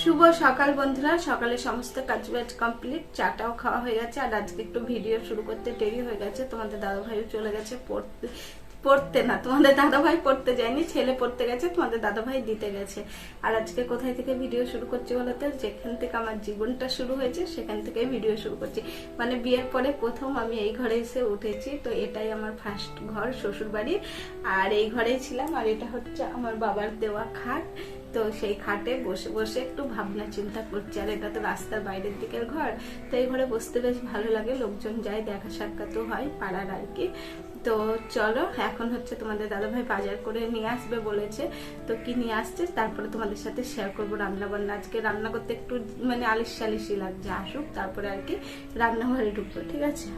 শুভ সকাল বন্ধুরা। সকালে সমস্ত কাজ বাজ কমপ্লিট চাটাও খাওয়া হয়ে গেছে। আর আজকে একটু ভিডিও শুরু করতে দেরি হয়ে গেছে। তোমাদের দাদা ভাইও চলে গেছে পড়তে পড়তে না। তোমাদের দাদা ভাই পড়তে যায়নি। ছেলে পড়তে গেছে, তোমাদের দাদা ভাই দিতে গেছে। আর আজকে কোথায় থেকে ভিডিও শুরু করছি বলতে? যেখান থেকে আমার জীবনটা শুরু হয়েছে, সেখান থেকে ভিডিও শুরু করছি। মানে বিয়ের পরে প্রথম আমি এই ঘরে এসে উঠেছি। তো এটাই আমার ফার্স্ট ঘর শ্বশুর বাড়ি আর এই ঘরেই ছিলাম। আর এটা হচ্ছে আমার বাবার দেওয়া খাট। তো সেই খাটে বসে বসে একটু ভাবনা চিন্তা করছি। আর এটা তো রাস্তার বাইরের দিকের ঘর তো এই ঘরে বসতে বেশ ভালো লাগে। লোকজন যায়, দেখা সাক্ষাৎও হয় পাড়ার আর কি। তো চলো, এখন হচ্ছে তোমাদের দাদাভাই বাজার করে নিয়ে আসবে বলেছে। তো কি নিয়ে আসছে তারপরে তোমাদের সাথে শেয়ার করব রান্না বান্না আজকে রান্না করতে একটু মানে আলিশ সালিশি লাগছে, আসুক, তারপরে আর কি রান্নাঘরে ঢুকবো, ঠিক আছে?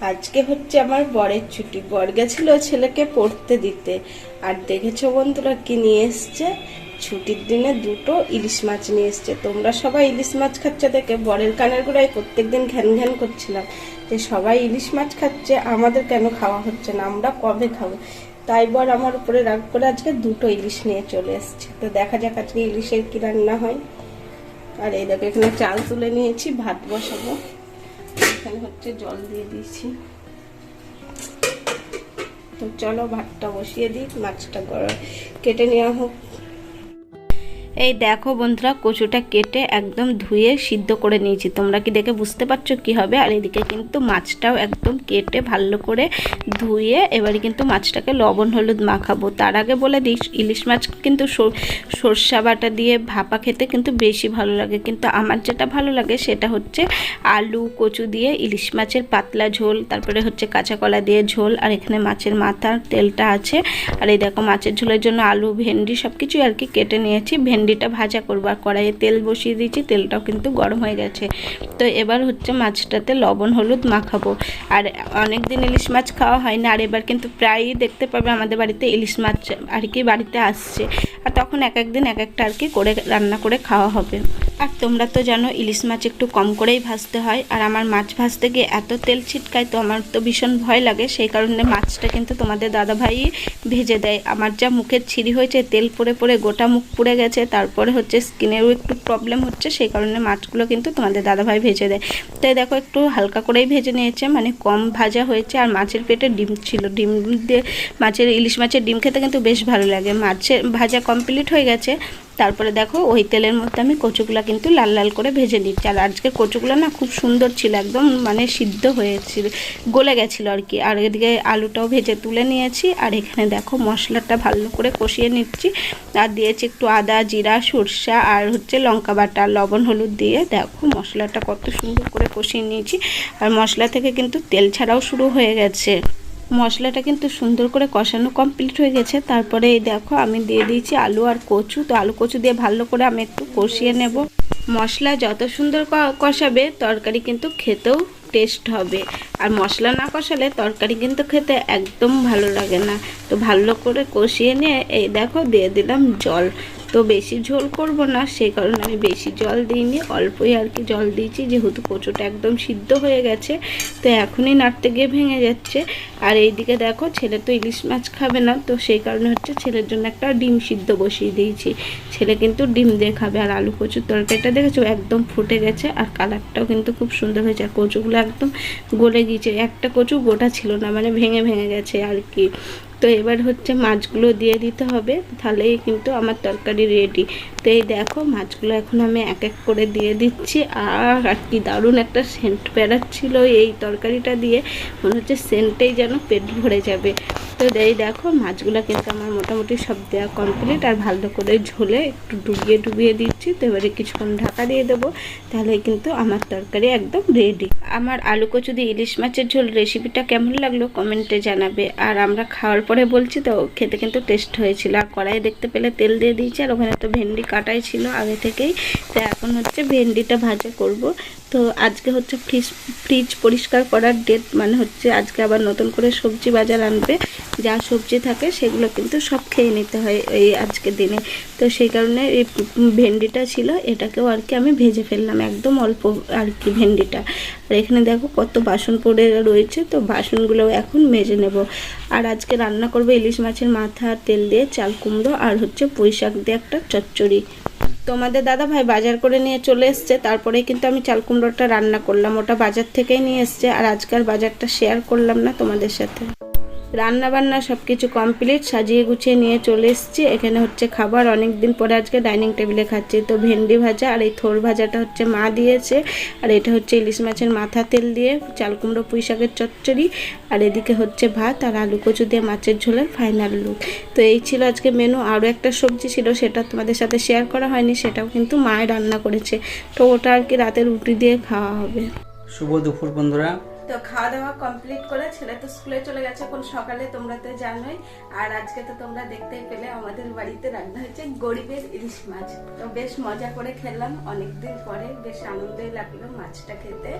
আজকে হচ্ছে আমার বরের ছুটি। বর গেছিল ছেলেকে পড়তে দিতে। আর দেখেছ বন্ধুরা কি নিয়ে এসছে? ছুটির দিনে দুটো ইলিশ মাছ নিয়ে এসছে। তোমরা সবাই ইলিশ মাছ খাচ্ছ দেখে বরের কানের গোড়ায় প্রত্যেক দিন ঘ্যান ঘ্যান করছিলাম। যে সবাই ইলিশ মাছ খাচ্ছে, আমাদের কেন খাওয়া হচ্ছে না? আমরা কবে খাব? তাই বর আমার উপরে রাগ করে আজকে দুটো ইলিশ নিয়ে চলে এসছে। তো দেখা যাক আজকে ইলিশের কি রান্না হয়। আর এই দেখো, এখানে চাল তুলে নিয়েছি, ভাত বসাবো। এখানে হচ্ছে জল দিয়ে দিয়েছি। তো চলো ভাতটা বসিয়ে দিই, মাছটা গরম কেটে নেওয়া হোক। এই দেখো বন্ধুরা, কচুটা কেটে একদম ধুয়ে সিদ্ধ করে নিয়েছি। তোমরা কি দেখে বুঝতে পারছ কি হবে? আর এদিকে কিন্তু মাছটাও একদম কেটে ভালো করে ধুয়ে এবারে কিন্তু মাছটাকে লবণ হলুদ মাখাবো। তার আগে বলে দিই, ইলিশ মাছ কিন্তু সর- সর্ষা বাটা দিয়ে ভাপা খেতে কিন্তু বেশি ভালো লাগে। কিন্তু আমার যেটা ভালো লাগে সেটা হচ্ছে আলু, কচু দিয়ে ইলিশ মাছের পাতলা ঝোল, তারপরে হচ্ছে কাঁচা কলা দিয়ে ঝোল, আর এখানে মাছের মাথার তেলটা আছে। আর এই দেখো মাছের ঝোলের জন্য আলু, ভেন্ডি সব কিছুই আর কি কেটে নিয়েছি। ভেন্ডিটা ভাজা করব আর কড়াইয়ে তেল বসিয়ে দিয়েছি, তেলটাও কিন্তু গরম হয়ে গেছে। তো এবার হচ্ছে মাছটাতে লবণ, হলুদ মাখাবো। আর অনেক দিন ইলিশ মাছ খাওয়া হয় না আর এবার কিন্তু প্রায়ই দেখতে পাবে আমাদের বাড়িতে ইলিশ মাছ আর কি বাড়িতে আসছে। আর তখন এক একদিন এক একটা আর কি করে, রান্না করে খাওয়া হবে। আর তোমরা তো জানো, ইলিশ মাছ একটু কম করেই ভাজতে হয়। আর আমার মাছ ভাজতে গিয়ে এত তেল ছিটকায় তো আমার তো ভীষণ ভয় লাগে। সেই কারণে মাছটা কিন্তু তোমাদের দাদাভাই ভেজে দেয়। আমার যা মুখের ছিঁড়ি হয়েছে, তেল পড়ে পড়ে গোটা মুখ পুড়ে গেছে। তারপরে হচ্ছে স্কিনেরও একটু প্রবলেম হচ্ছে, সেই কারণে মাছগুলো কিন্তু তোমাদের দাদাভাই ভেজে দেয়। তাই দেখো, একটু হালকা করেই ভেজে নিয়েছে মানে কম ভাজা হয়েছে। আর মাছের পেটে ডিম ছিল। ডিম দিয়ে মাছের, ইলিশ মাছের ডিম খেতে কিন্তু বেশ ভালো লাগে। মাছের ভাজা কমপ্লিট হয়ে গেছে। তারপরে দেখো ওই তেলের মধ্যে আমি কচুগুলা কিন্তু লাল লাল করে ভেজে নিচ্ছি। আর আজকে কচুগুলো না খুব সুন্দর ছিল, একদম মানে সিদ্ধ হয়েছিল, গলে গেছিল আর কি। আর এদিকে আলুটাও ভেজে তুলে নিয়েছি, আর এখানে দেখো মশলাটা ভালো করে কষিয়ে নিচ্ছি। আর দিয়েছি একটু আদা, জিরা, সরষা আর হচ্ছে লঙ্কা বাটা, লবণ, হলুদ দিয়ে দেখো মশলাটা কত সুন্দর করে কষিয়ে নিয়েছি। আর মশলা থেকে কিন্তু তেল ছাড়াও শুরু হয়ে গেছে। মশলাটা কিন্তু সুন্দর করে কষানো কমপ্লিট হয়ে গেছে। তারপরে এই দেখো, আমি দিয়ে দিয়েছি আলু আর কচু। তো আলু কচু দিয়ে ভালো করে আমি একটু কষিয়ে নেব। মশলা যত সুন্দর কষাবে, তরকারি কিন্তু খেতেও টেস্ট হবে। আর মশলা না কষালে তরকারি কিন্তু খেতে একদম ভালো লাগে না। তো ভালো করে কষিয়ে নিয়ে এই দেখো, দিয়ে দিলাম জল। তো বেশি ঝোল করব না সেই কারণে আমি বেশি জল দিইনি, অল্পই আর কি জল দিয়েছি, যেহেতু কচুটা একদম সিদ্ধ হয়ে গেছে, তো এখনই নাড়তে গিয়ে ভেঙে যাচ্ছে। আর এইদিকে দেখো, ছেলে তো ইলিশ মাছ খাবে না, তো সেই কারণে হচ্ছে ছেলের জন্য একটা ডিম সিদ্ধ বসিয়ে দিয়েছি। ছেলে কিন্তু ডিম দিয়ে খাবে, আর আলু কচুর তরকারিটা দেখেছ? একদম ফুটে গেছে, আর কালারটাও কিন্তু খুব সুন্দর হয়েছে, আর কচুগুলো একদম গলে গিয়েছে। একটা কচু গোটা ছিল না মানে ভেঙে ভেঙে গেছে আর কি। তো এবার হচ্ছে মাছগুলো দিয়ে দিতে হবে, তাহলেই কিন্তু আমার তরকারি রেডি তো এই দেখো, মাছগুলো এখন আমি এক এক করে দিয়ে দিচ্ছি। আর আর কি দারুণ একটা সেন্ট বেড়াচ্ছিল এই তরকারিটা দিয়ে। মনে হচ্ছে সেন্টেই যেন পেট ভরে যাবে। তো এই দেখো, মাছগুলো কিন্তু আমার মোটামুটি সব দেওয়া কমপ্লিট আর ভালো করে ঝোলে একটু ডুবিয়ে ডুবিয়ে দিচ্ছি। তো এবারে কিছুক্ষণ ঢাকা দিয়ে দেবো, তাহলে কিন্তু আমার তরকারি একদম রেডি আমার আলু কচু দিয়ে ইলিশ মাছের ঝোল রেসিপিটা কেমন লাগল কমেন্টে জানাবে। আর আমরা খাওয়ার পরে বলছি তো, খেতে কিন্তু টেস্ট হয়েছিল। আর কড়াইয়ে দেখতে পেলে তেল দিয়ে দিয়েছি, আর ওখানে তো ভেন্ডি কাটাই ছিল আগে থেকেই। তো এখন হচ্ছে ভেন্ডিটা ভাজা করব। তো আজকে হচ্ছে ফ্রিজ ফ্রিজ পরিষ্কার করার ডেট মানে হচ্ছে আজকে আবার নতুন করে সবজি বাজার আনবে। যা সবজি থাকে সেগুলো কিন্তু সব খেয়ে নিতে হয় এই আজকের দিনে। তো সেই কারণে এই ভেন্ডিটা ছিল, এটাকেও আর কি আমি ভেজে ফেললাম, একদম অল্প আর কি ভেন্ডিটা। আর এখানে দেখো কত বাসন পড়ে রয়েছে, তো বাসনগুলো এখন মেজে নেব। আর আজকে রান্না করব ইলিশ মাছের মাথা, তেল দিয়ে চাল কুমড়ো আর হচ্ছে পুঁই শাক দিয়ে একটা চচ্চড়ি। তোমাদের দাদা ভাই বাজার করে নিয়ে চলে এসছে, তারপরে কিন্তু আমি চাল কুমড়োটা রান্না করলাম, ওটা বাজার থেকেই নিয়ে এসছে। আর আজকাল বাজারটা শেয়ার করলাম না তোমাদের সাথে। রান্না বান্না সব কিছু কমপ্লিট, সাজিয়ে গুছিয়ে নিয়ে চলে এসেছি। এখানে হচ্ছে খাবার অনেক দিন পরে আজকে ডাইনিং টেবিলে খাচ্ছি। তো ভেন্ডি ভাজা আর এই থোর ভাজাটা হচ্ছে মা দিয়েছে। আর এটা হচ্ছে ইলিশ মাছের মাথা তেল দিয়ে, চাল কুমড়ো পুঁই শাকের চচ্চড়ি। আর এদিকে হচ্ছে ভাত আর আলু কচু দিয়ে মাছের ঝোলের ফাইনাল লুক। তো এই ছিল আজকে মেনু। আরও একটা সবজি ছিল, সেটা তোমাদের সাথে শেয়ার করা হয়নি, সেটাও কিন্তু মায়ের রান্না করেছে। তো ওটা আর কি রাতে রুটি দিয়ে খাওয়া হবে। শুভ দুপুর বন্ধুরা। তো খাওয়া দাওয়া কমপ্লিট করে ছেলে তো স্কুলে চলে গেছে কোন সকালে তোমরা তো জানোই। আর আজকে তো তোমরা দেখতেই পেলে আমাদের বাড়িতে রান্না হয়েছে গরিবের ইলিশ মাছ। তো বেশ মজা করে খেলাম অনেকদিন পরে বেশ আনন্দই লাগল মাছটা খেতে।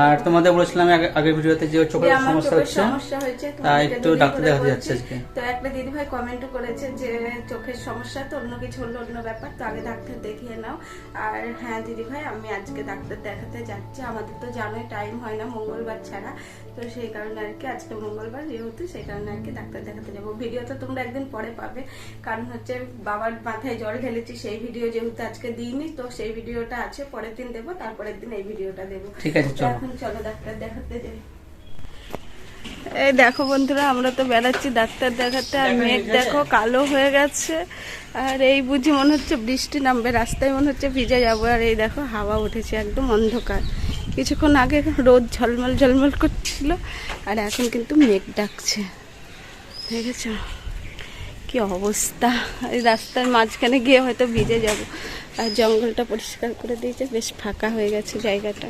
আর তোমাদের বলেছিলাম আগের ভিডিওতে যে চোখের সমস্যা হচ্ছে সমস্যা হয়েছে তাই একটু ডাক্তার দেখাতে যাচ্ছে আজকে। তো একটা দিদিভাই কমেন্টও করেছে যে চোখের সমস্যা তো অন্য কিছু হলো অন্য ব্যাপার তো আগে ডাক্তার দেখিয়ে নাও। আর হ্যাঁ দিদিভাই আমি আজকে ডাক্তার দেখাতে যাচ্ছি। আমাদের তো জানোই টাইম হয় না মঙ্গলবার ছাড়া তো সেই কারণে আর কি আজকে মঙ্গলবার যেহেতু সেই কারণে আর কি ডাক্তার দেখাতে যাব। ভিডিও তো তোমরা একদিন পরে পাবে। কারণ হচ্ছে বাবার মাথায় জল ঢেলেছি সেই ভিডিও যেহেতু আজকে দিইনি তো সেই ভিডিওটা আছে পরের দিন দেবো তারপরের দিন এই ভিডিওটা দেবো। ঠিক আছে এখন চলো ডাক্তার দেখাতে যাই। এই দেখো বন্ধুরা আমরা তো বেড়াচ্ছি ডাক্তার দেখাতে আর মেঘ দেখো কালো হয়ে গেছে। আর এই বুঝি মনে হচ্ছে বৃষ্টি নামবে রাস্তায় মনে হচ্ছে ভিজে যাব আর এই দেখো হাওয়া উঠেছে একদম অন্ধকার। কিছুক্ষণ আগে রোদ ঝলমল ঝলমল করছিল আর এখন কিন্তু মেঘ ডাকছে। দেখেছ? কি অবস্থা? এই রাস্তার মাঝখানে গিয়ে হয়তো ভিজে যাব। আর জঙ্গলটা পরিষ্কার করে দিয়েছে বেশ ফাঁকা হয়ে গেছে জায়গাটা।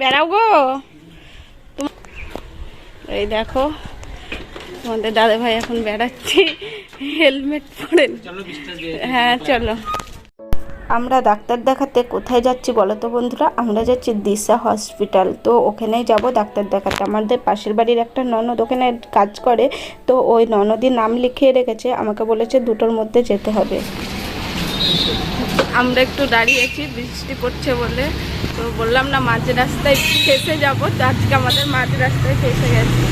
বেড়াও গো! এই দেখো তোমাদের দাদা ভাই এখন বেড়াচ্ছি হেলমেট পরে। হ্যাঁ চলো। আমরা ডাক্তার দেখাতে কোথায় যাচ্ছি বলো তো বন্ধুরা? আমরা যাচ্ছি দিশা হসপিটাল। তো ওখানেই যাব ডাক্তার দেখাতে। আমাদের পাশের বাড়ির একটা ননদ ওখানে কাজ করে। তো ওই ননদই নাম লিখিয়ে রেখেছে। আমাকে বলেছে দুটোর মধ্যে যেতে হবে। আমরা একটু দাঁড়িয়েছি বৃষ্টি পড়ছে বলে। তো বললাম না মাঝ রাস্তায় ফেসে যাব। তো আজকে আমাদের মাঝ রাস্তায় ফেসে গেছি।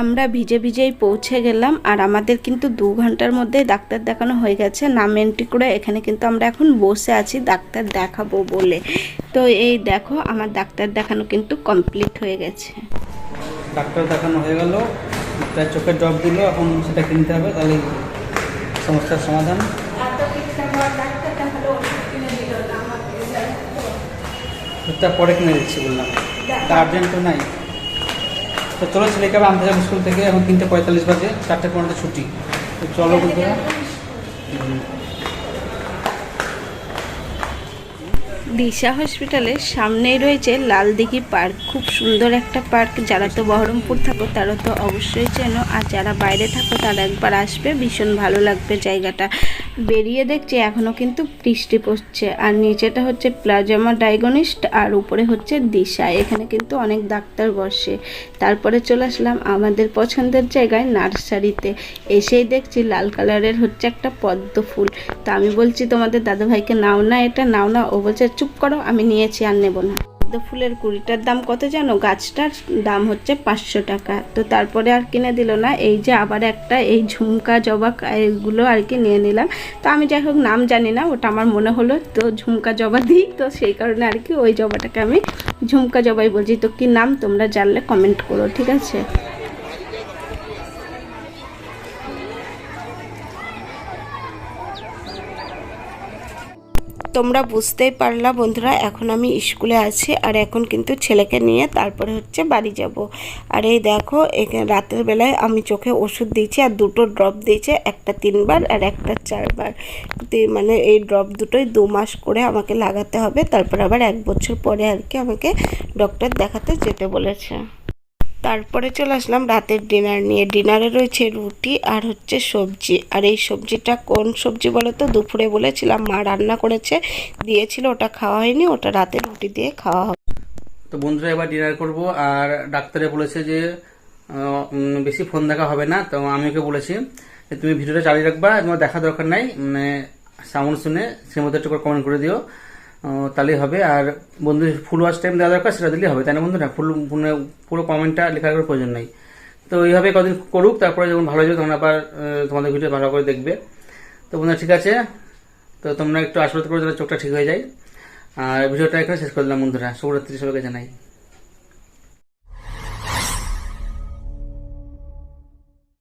আমরা ভিজে ভিজেই পৌঁছে গেলাম আর আমাদের কিন্তু দু ঘণ্টার মধ্যে ডাক্তার দেখানো হয়ে গেছে। নাম এন্ট্রি করে এখানে কিন্তু আমরা এখন বসে আছি ডাক্তার দেখাবো বলে। তো এই দেখো আমার ডাক্তার দেখানো কিন্তু কমপ্লিট হয়ে গেছে। ডাক্তার দেখানো হয়ে গেল। তার চোখের ড্রপ দিল এখন সেটা কিনতে হবে তাহলে সমস্যার সমাধান। পরে কিনে দিচ্ছি বললাম। তা আর্জেন্ট তো নাই। তো চলো ছেলেকে আবার আনতে যাব স্কুল থেকে। এখন তিনটে পঁয়তাল্লিশ বাজে চারটে পনেরোতে ছুটি। তো চলো বন্ধুরা। দিশা হসপিটালের সামনেই রয়েছে লালদিঘি পার্ক। খুব সুন্দর একটা পার্ক। যারা তো বহরমপুর থাকো তারা তো অবশ্যই চেনো। আর যারা বাইরে থাকো তারা একবার আসবে। ভীষণ ভালো লাগবে জায়গাটা। বেরিয়ে দেখছি এখনও কিন্তু বৃষ্টি পড়ছে। আর নিচেটা হচ্ছে প্লাজামা ডায়াগনিস্ট আর উপরে হচ্ছে দিশা। এখানে কিন্তু অনেক ডাক্তার বসে। তারপরে চলে আসলাম আমাদের পছন্দের জায়গায় নার্সারিতে। এসেই দেখছি লাল কালারের হচ্ছে একটা পদ্ম ফুল। তা আমি বলছি তোমাদের দাদাভাইকে, নাও না এটা, নাও না। ও বলছে, চুপ করো, আমি নিয়েছি, আর নেব না। পদ্ম ফুলের কুড়িটার দাম কত জানো? গাছটার দাম হচ্ছে পাঁচশো টাকা। তো তারপরে আর কিনে দিল না। এই যে আবার একটা এই ঝুমকা জবা এগুলো আর কি নিয়ে নিলাম। তো আমি যাই হোক, নাম জানি না, ওটা আমার মনে হলো তো ঝুমকা, জবা দিই। তো সেই কারণে আর কি ওই জবাটাকে আমি ঝুমকা, জবাই বলছি। তো কি নাম তোমরা জানলে কমেন্ট করো, ঠিক আছে? তোমরা বুঝতেই পারলা বন্ধুরা, এখন আমি স্কুলে আছি আর এখন কিন্তু ছেলেকে নিয়ে তারপরে হচ্ছে বাড়ি যাব। আর এই দেখো রাতের বেলায় আমি চোখে ওষুধ দিয়েছি আর দুটো ড্রপ দিয়েছে, একটা তিনবার আর একটা চারবার। মানে এই ড্রপ দুটোই দু মাস করে আমাকে লাগাতে হবে, তারপর আবার এক বছর পরে আর কি আমাকে ডক্টর দেখাতে যেতে বলেছে। তারপরে চলে আসলাম রাতের ডিনার নিয়ে। ডিনারে রয়েছে রুটি আর হচ্ছে সবজি। আর এই সবজিটা কোন সবজি বলো তো দুপুরে বলেছিলাম, মা রান্না করেছে, দিয়েছিল, ওটা খাওয়া হয়নি, ওটা রাতে রুটি দিয়ে খাওয়া হবে। তো বন্ধুরা, এবার ডিনার করব। আর ডাক্তারে বলেছে যে বেশি ফোন দেখা হবে না। তো আমি ওকে বলেছি তুমি ভিডিওটা চালিয়ে রাখবা, তোমার দেখা দরকার নাই। মানে সাউন্ড শুনে সে মধ্যে একটু কমেন্ট করে দিও। তাহলেই হবে। আর বন্ধু ফুল ওয়াচ টাইম দেওয়া দরকার, সেটা দিলেই হবে। তাই না বন্ধুরা ফুল মানে পুরো কমেন্টটা লেখার কোনো প্রয়োজন নেই। তো এইভাবে কদিন করুক, তারপরে যখন ভালো যাবে তখন আবার তোমাদের ভিডিও ভালো করে দেখবে। তো বন্ধুরা, ঠিক আছে? তো তোমরা একটু আশীর্বাদ করে, যেন চোখটা ঠিক হয়ে যায়। আর ভিডিওটা এখানে শেষ করে দিলাম বন্ধুরা। শুভরাত্রি সবাইকে জানাই।